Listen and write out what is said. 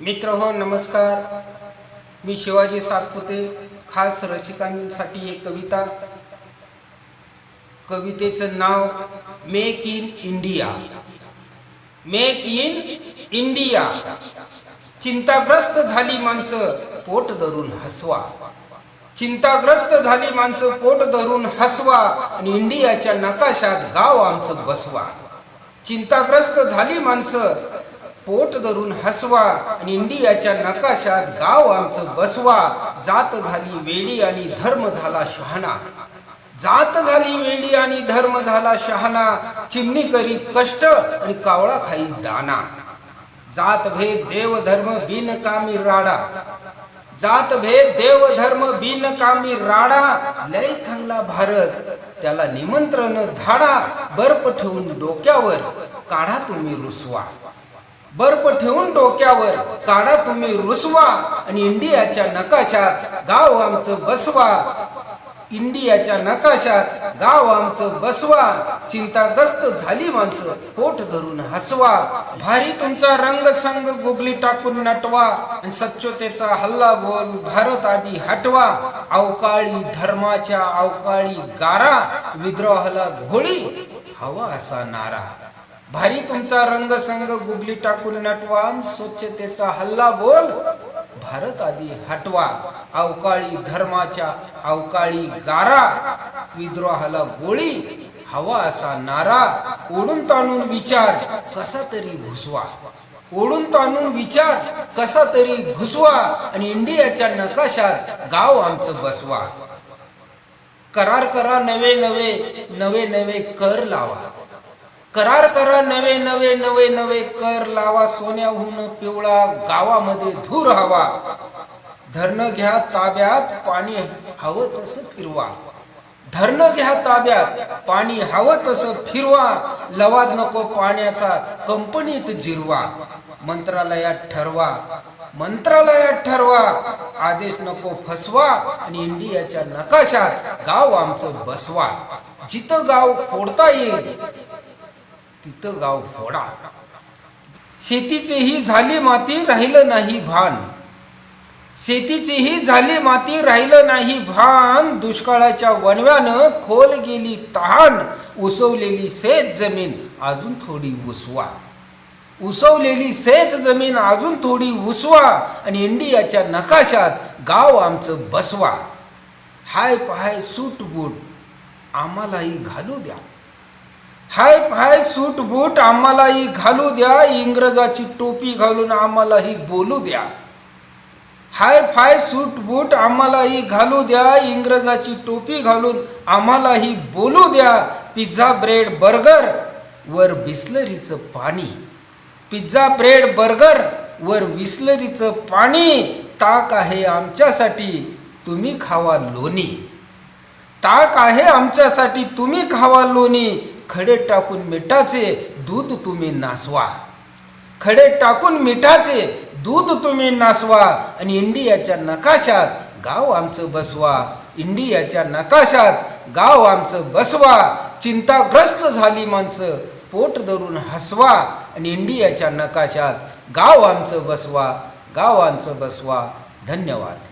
मित्र हो नमस्कार. मी शिवाजी सातपुते खास रसिकांसाठी एक कविता. कवितेचं नाव make in India. Make in India. चिंताग्रस्त झाली माणसं पोट धरून हसवा. चिंताग्रस्त झाली माणसं पोट धरून हसवा. आणि इंडियाच्या नकाशात गाव आमचं बसवा. चिंताग्रस्त झाली माणसं पोट धरून हसवा आणि इंडियाच्या नकाशात गाव आमचं बसवा. जात झाली वेळी आणि धर्म झाला शहाणा. जात झाली वेळी आणि धर्म झाला शहाणा. चिमणी करी कष्ट आणि कावळा खाई दाना. जात भेद देव धर्म बिनकामी राडा. जात भेद देव धर्म बिनकामी राडा. लय खांगला भारत. त्याला निमंत्रण धाडा. बर्फ ठेवून डोक्यावर काढा तुम्ही रुसवा. बर्फ ठेवून डोक्यावर काढा तुम्ही रुसवा आणि इंडियाच्या नकाशात गाव आमचं बसवा. इंडियाच्या नकाशात गाव आमचं बसवा. चिंताग्रस्त झाली माणसं पोट धरून हसवा. भारी तुमचा रंग संग गुगली टाकून नटवा आणि सच्चोतेचा हल्ला बोल भारत आधी हटवा. अवकाळी धर्माच्या अवकाळी गारा विद्रोहाला घोळी हवा असा नारा. भारी तुमचा रंग संग गुगली टाकून नटवा स्वच्छतेचा हल्ला बोल. भारत आधी हटवा अवकाळी धर्माच्या अवकाळी गारा. विद्रोहाला गोळी हवा असा नारा. ओढून ताणून विचार कसा तरी घुसवा. ओढून ताणून विचार कसा तरी घुसवा. आणि इंडियाच्या नकाशात गाव आमचं बसवा. करार करा नवे नवे नवे नवे कर लावा. करार करा नवे नवे नवे नवे कर लावा सोन्याहून पिवळा गावामध्ये धूर हवा. धरण घ्या ताब्यात पाणी हवं तसं फिरवा. धरण घ्या ताब्यात पाणी हवं तसं फिरवा. लवाद नको पाण्याचा कंपनीत जिरवा. मंत्रालयात ठरवा. मंत्रालयात ठरवा. आदेश नको फसवा आणि इंडियाच्या नकाशात गाव आमचं बसवा. जिथं गाव फोडता येईल तिथं गाव फोडा शेतीचीही झाली माती राहिलं नाही भान. शेतीचीही झाली माती राहिलं नाही भान. दुष्काळाच्या वणव्यानं खोल गेली तहान. उसवलेली शेत जमीन अजून थोडी उसवा. उसवलेली शेत जमीन अजून थोडी उसवा. आणि इंडियाच्या नकाशात गाव आमचं बसवा. हाय पहाय सूट बूट आम्हालाही घालू द्या. हाय फाय सूट बूट आम्हालाही घालू द्या. इंग्रजाची टोपी घालून आम्हालाही बोलू द्या. हाय फाय सूट बूट आम्हालाही घालू द्या. इंग्रजाची टोपी घालून आम्हालाही बोलू द्या. पिझ्झा ब्रेड बर्गर वर बिस्लरीचं पाणी. पिझ्झा ब्रेड बर्गर वर विस्लरीचं पाणी. ताक आहे आमच्यासाठी तुम्ही खावा लोणी. ताक आहे आमच्यासाठी तुम्ही खावा लोणी. खडे टाकून मिठाचे दूध तुम्ही नासवा. खडे टाकून मिठाचे दूध तुम्ही नासवा आणि इंडियाच्या नकाशात गाव आमचं बसवा. इंडियाच्या नकाशात गाव आमचं बसवा. चिंताग्रस्त झाली माणसं पोट धरून हसवा आणि इंडियाच्या नकाशात गाव आमचं बसवा. गाव आमचं बसवा. धन्यवाद.